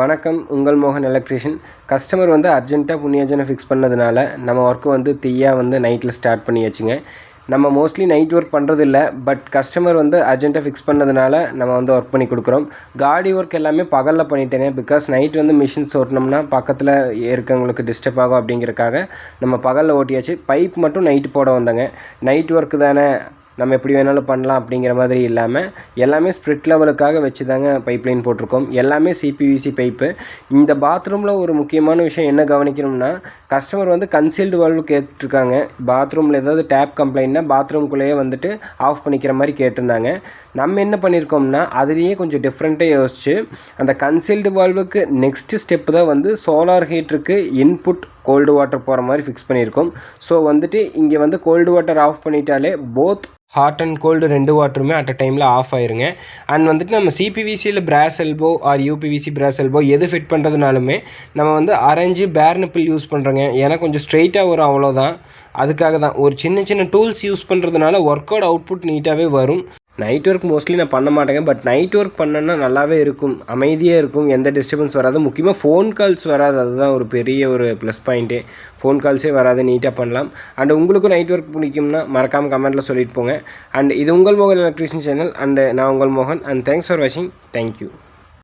வணக்கம் உங்கள் மோகன் எலக்ட்ரிஷியன் கஸ்டமர் வந்து அர்ஜென்ட்டாக புண்ணியாஜனை ஃபிக்ஸ் பண்ணதுனால நம்ம ஒர்க்கு வந்து தீயாக வந்து நைட்டில் ஸ்டார்ட் பண்ணியாச்சுங்க. நம்ம மோஸ்ட்லி நைட் ஒர்க் பண்ணுறதில்ல பட் கஸ்டமர் வந்து அர்ஜென்ட்டாக ஃபிக்ஸ் பண்ணதுனால நம்ம வந்து ஒர்க் பண்ணி கொடுக்குறோம். காடி ஒர்க் எல்லாமே பகலில் பண்ணிட்டேங்க பிகாஸ் நைட் வந்து மிஷின்ஸ் ஓட்டினோம்னா பக்கத்தில் இருக்கவங்களுக்கு டிஸ்டர்ப் ஆகும் அப்படிங்கிறக்காக நம்ம பகலில் ஓட்டியாச்சு. பைப் மட்டும் நைட்டு போட வந்தேங்க. நைட் ஒர்க்கு தானே நம்ம எப்படி வேணாலும் பண்ணலாம் அப்படிங்கிற மாதிரி இல்லாமல் எல்லாமே ஸ்ப்ரிட் லெவலுக்காக வச்சு தாங்க பைப்லைன் போட்டிருக்கோம். எல்லாமே சிபிவிசி பைப்பு இந்த பாத்ரூமில் ஒரு முக்கியமான விஷயம் என்ன கவனிக்கணும்னா கஸ்டமர் வந்து கன்சீல்டு வால்வு கேட்டிருக்காங்க. பாத்ரூமில் ஏதாவது டேப் கம்ப்ளைண்ட்னா பாத்ரூம்குள்ளேயே வந்துட்டு ஆஃப் பண்ணிக்கிற மாதிரி கேட்டிருந்தாங்க. நம்ம என்ன பண்ணியிருக்கோம்னா அதுலேயே கொஞ்சம் டிஃப்ரெண்ட்டாக யோசிச்சு அந்த கன்சீல்டு வால்வுக்கு நெக்ஸ்ட்டு ஸ்டெப்பு தான் வந்து சோலார் ஹீட்டருக்கு இன்புட் கோல்டு வாட்டர் போகிற மாதிரி ஃபிக்ஸ் பண்ணியிருக்கோம். ஸோ வந்துட்டு இங்கே வந்து கோல்டு வாட்டர் ஆஃப் பண்ணிட்டாலே போத் ஹாட் அண்ட் கோல்டு ரெண்டு வாட்டருமே அட் அ டைமில் ஆஃப் ஆயிருங்க. அண்ட் வந்துட்டு நம்ம சிபிவிசியில் brass elbow or UPVC brass elbow எது ஃபிட் பண்ணுறதுனாலுமே நம்ம வந்து அரைஞ்சு பேர் நிப்பிள் யூஸ் பண்ணுறோங்க ஏன்னா கொஞ்சம் ஸ்ட்ரெயிட்டாக வரும் அவ்வளோதான் அதுக்காக தான். ஒரு சின்ன சின்ன டூல்ஸ் யூஸ் பண்ணுறதுனால ஒர்க் அவுட் அவுட்புட் நீட்டாகவே வரும். நைட் ஒர்க் மோஸ்ட்லி நான் பண்ண மாட்டேங்க பட் நைட் ஒர்க் பண்ணேன்னா நல்லாவே இருக்கும். அமைதியாக இருக்கும் எந்த டிஸ்டர்பன்ஸ் வராது. முக்கியமாக ஃபோன் கால்ஸ் வராது அதுதான் ஒரு பெரிய ஒரு ப்ளஸ் பாயிண்ட்டே ஃபோன் கால்ஸே வராது நீட்டாக பண்ணலாம். அண்ட் உங்களுக்கும் நைட் ஒர்க் பிடிக்கும்னா மறக்காமல் கமெண்ட்டில் சொல்லிட்டு போங்க. அண்ட் இது உங்கள் மோகன் எலக்ட்ரிஷியன் சேனல் அண்ட் நான் உங்கள் மோகன் அண்ட் தேங்க்ஸ் ஃபார் வாட்சிங் தேங்க்யூ